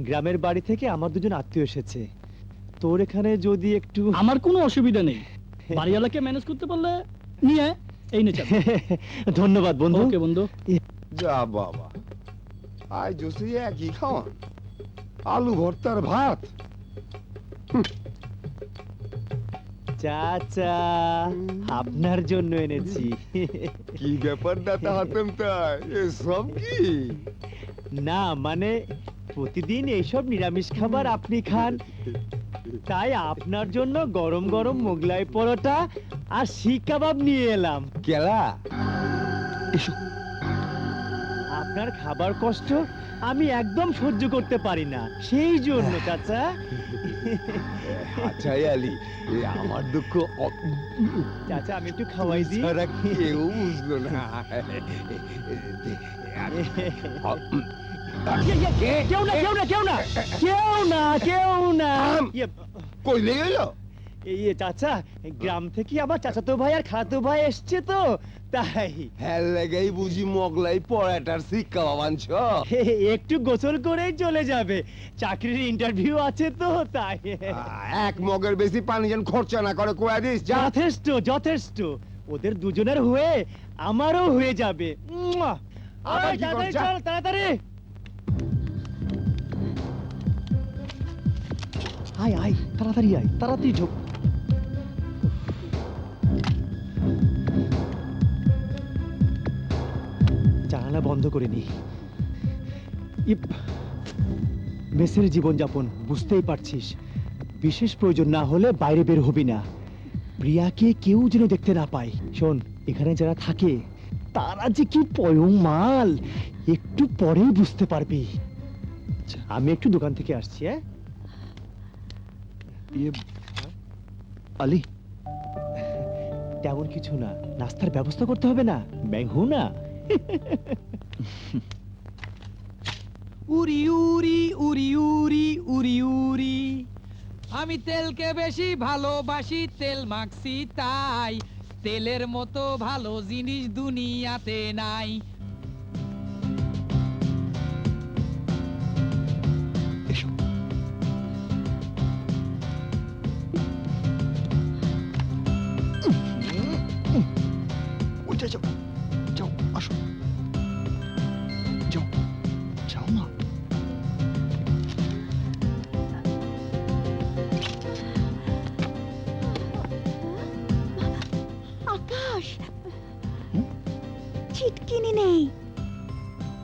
গ্রামের বাড়ি থেকে আমার দুজন আত্মীয় এসেছে। তোর এখানে যদি একটু আমার কোনো অসুবিধা নেই। বাড়িওয়ালাকে ম্যানেজ করতে পারলে নিয়ে এই নে চাবি। ধন্যবাদ বন্ধু। ওকে বন্ধু। যা বাবা আজ জোসে একই খাওয়া। আলু ভর্তার ভাত। চাচা আপনার জন্য এনেছি। কি ব্যাপার দাতা হাতেম তাই এসব কি? না মানে প্রতিদিন এইসব নিরামিষ খাবার আপনি খান তাই আপনার জন্য গরম গরম মোগলাই পরোটা আর শিক কাবাব নিয়ে এলাম কেলা এসো আপনার খাবার কষ্ট আমি একদম সহ্য করতে পারি না সেই জন্য চাচা আচ্ছা আলি এ আমার দুঃখ অ- চাচা আমি একটু খাওয়াই দিই ছাড়া কেউ বুঝলো না ইয়ে, ইয়ে, কেউ না কেউ না কেউ না কেউ না কেউ না আম। কই লেগে গেল এই চাচা গ্রাম থেকে আবার চাচাতো ভাই আর খালাতো ভাই এসছে তো তাই। হ্যাঁ লেগেই বুঝি মগলাই পড়াটার শিক্ষা বাবাঞ্ছ একটু গোসল করেই চলে যাবে। চাকরির ইন্টারভিউ আছে তো তাই। এক মগের বেশি পানি যেন খরচা না করে কোয়া দিস যথেষ্ট যথেষ্ট। ওদের দুজনের হয়ে আমারও হয়ে যাবে! আবার আয়, কি তাড়াতাড়ি। আয় আয় তাড়াতাড়ি আয় তাড়াতাড়ি ঢোক। জানালা বন্ধ করে নি। ইপ মেসের জীবনযাপন বুঝতেই পারছিস বিশেষ প্রয়োজন না হলে বাইরে বের হবি না। প্রিয়াকে কেউ যেন দেখতে না পায়। শোন এখানে যারা থাকে তারা যে কি পয়ং মাল একটু পরেই বুঝতে পারবি। আমি একটু দোকান থেকে আসছি হ্যাঁ? ইয়ে আলি। তেমন কিছু না, নাস্তার ব্যবস্থা করতে হবে না ব্যাংহু না। উরি উরি উরি উরি উরি উরি। আমি তেলকে বেশি ভালোবাসি, তেল মাখছি তাই। তেলের মতো ভালো জিনিস দুনিয়াতে নাই। ওইটা যাও যাও আসো যাও যাও না আকাশ হুম? ছিটকিনি নেই।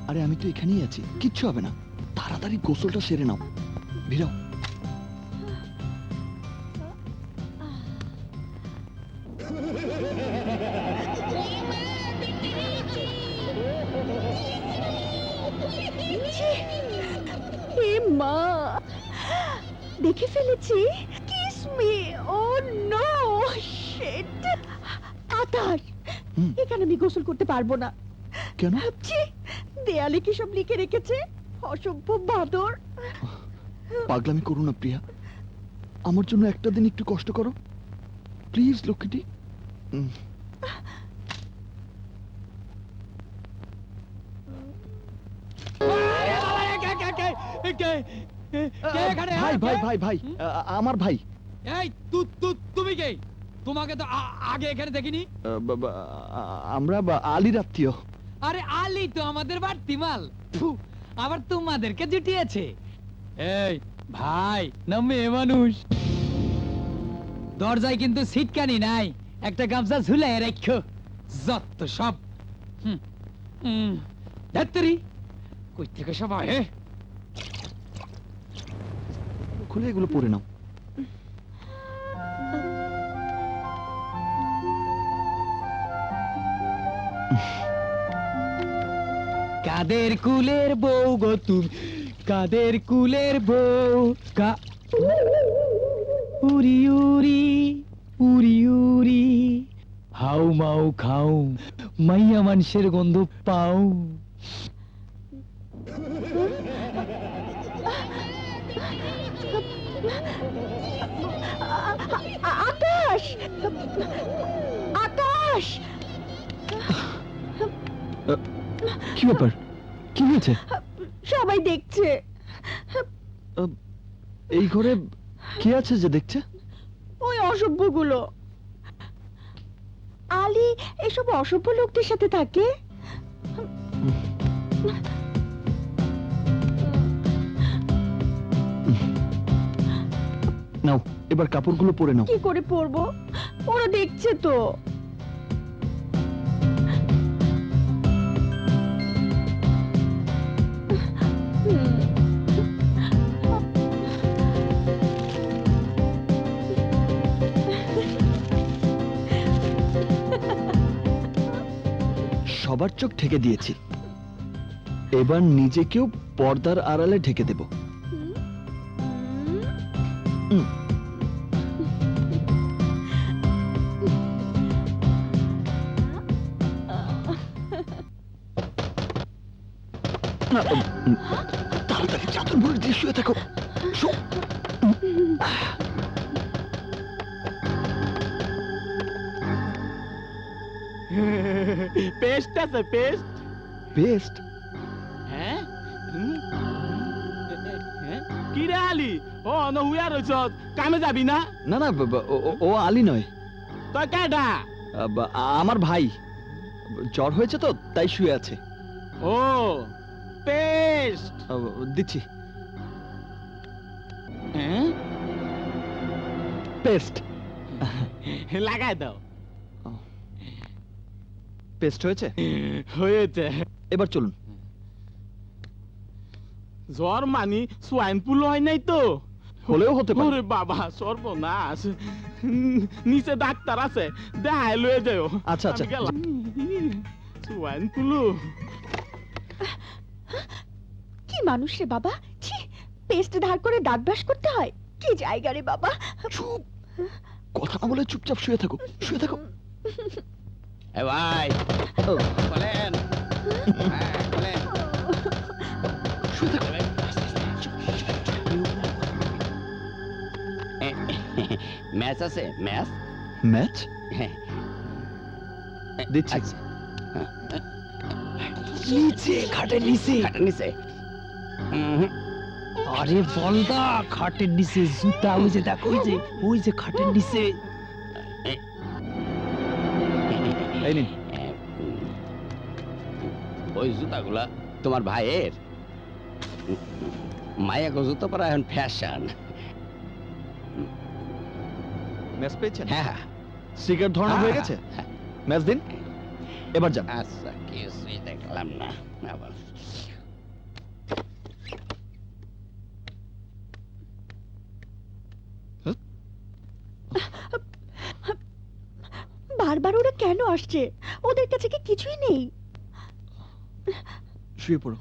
আরে আমি তো এখানেই আছি কিচ্ছু হবে না। তাড়াতাড়ি গোসলটা সেরে নাও। ভিড়াও হে মা দেখে ফেলেছি। Kiss me oh no shit. হুম। এখানে আমি গোসল করতে পারব না। কেন? ভাবছি দেয়ালে কি সব লিখে রেখেছে? অসভ্য বাদর। পাগলামি করো না প্রিয়া। আমার জন্য একটা দিন একটু কষ্ট করো। প্লিজ লক্ষ্মীটি। উম, ভাই ভাই ভাই ভাই আমার ভাই। এই তুমি কে? তোমাকে তো আগে এখানে দেখিনি। আমরা আলির আত্মীয়। আরে আলি তো আমাদের বাড়তি মাল। আবার তোমাদেরকে জুটিয়েছে। এই ভাই না মেয়ে মানুষ। দরজায় কিন্তু সিটকানি নাই। একটা গামছা ঝুলাই রাখো যত সব। হুম হুম। কই থেকে সব আহে? খুলে এগুলো পরে নাও। কাদের কুলের বউ গো তুমি? কাদের কুলের বউ? কা উরি উরি উরি হাউ, মাউ খাও মাইয়া মানুষের গন্ধ পাও। আকাশ! আকাশ! কি ব্যাপার? কি হয়েছে? সবাই দেখছে। এই ঘরে কে আছে যে দেখছে? ওই অসভ্যগুলো। আলী এসব অসভ্য লোকদের সাথে থাকে এবার কাপড়গুলো পরে নাও। কি করে পরবো? ওরা দেখছে তো। সবার চোখ ঠেকে দিয়েছি। এবার নিজেকেও পর্দার আড়ালে ঢেকে দেব। না, তাড়াতাড়ি চাদর মুড়ি দিয়ে শুয়ে থাকো। পেস্ট আছে পেস্ট। বেস্ট হ্যাঁ? কি রে আলি? ও অন হুইয়া রইছ কামে যাবি না? না না ও- ও নয়। তুই কেডা আমার ভাই। জ্বর হয়েছে তো তাই শুয়ে আছে। ও পেস্ট। দিচ্ছি। হ্যাঁ? পেস্ট। লাগাই দাও। পেস্ট হয়েছে? হয়েছে। এবার চলুন। জ্বর মানি সোয়াইন ফ্লু হয় নাই তো? হলেও হতে পারে। ওরে বাবা সর্বনাশ। নিচে ডাক্তার আছে দেখায় লয়ে যাও আচ্ছা, আচ্ছা। সোয়াইন ফ্লু কি মানুষ রে বাবা? ছি পেস্ট ধার করে দাঁত ব্রাশ করতে হয়। কি জায়গা রে বাবা? চুপ! কথা না বলে চুপচাপ শুয়ে থাকো শুয়ে থাকো। এ ভাই ও, বলেন। হ্যাঁ, বলেন শুয়ে থাকো। ম্যাচ আছে ম্যাচ? ম্যাচ? দিচ্ছি। আচ্ছা। নিচে খাটের নিচে। খাটের নিচে। হুম, আরে বলদা খাটের নিচে জুতা ওই যে দেখ ওই যে ওই যে খাটের নিচে। এই নিন। ওই জুতাগুলা তোমার ভাইয়ের? মায়া গো জুতো পরা এখন ফ্যাশন ম্যাচ পেয়েছেন? হ্যাঁ। হ্যাঁ সিগারেট ধরানো হয়ে গেছে? ম্যাচ দিন। এবার যান। আচ্ছা কিছুই দেখলাম না। আবার বারবার ওরা কেন আসছে? ওদের কাছে কি কিছুই নেই? শুয়ে পড়ো।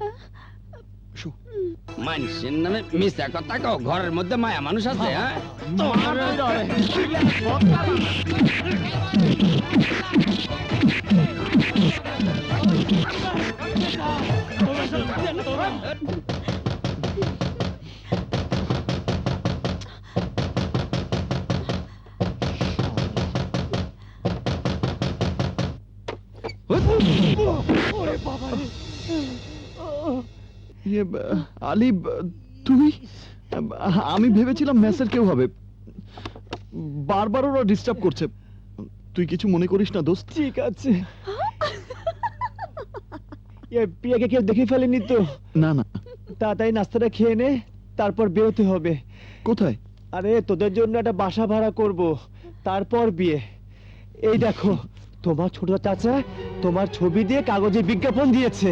মানুষের নামে মিশা কথা কও ঘরের মধ্যে মায়া মানুষ আছে হ্যাঁ। ব- আলী ব- তুই আমি ভেবেছিলাম ম্যাচের কেউ হবে। বারবার ওরা ডিস্টার্ব করছে। তুই কিছু মনে করিস না দোস্ত। ঠিক আছে। এ পিয়াকে কেউ দেখে ফেলেনি তো? না না। তাড়াতাড়ি নাস্তাটা খেয়ে নে তারপর বেরোতে হবে। কোথায়? আরে তোদের জন্য একটা বাসা ভাড়া করব। তারপর বিয়ে। এই দেখো তোমার ছোট চাচা তোমার ছবি দিয়ে কাগজে বিজ্ঞাপন দিয়েছে।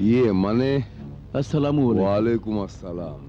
ইয়ে মানে? আসসালামু ওয়ালাইকুম আসসালাম।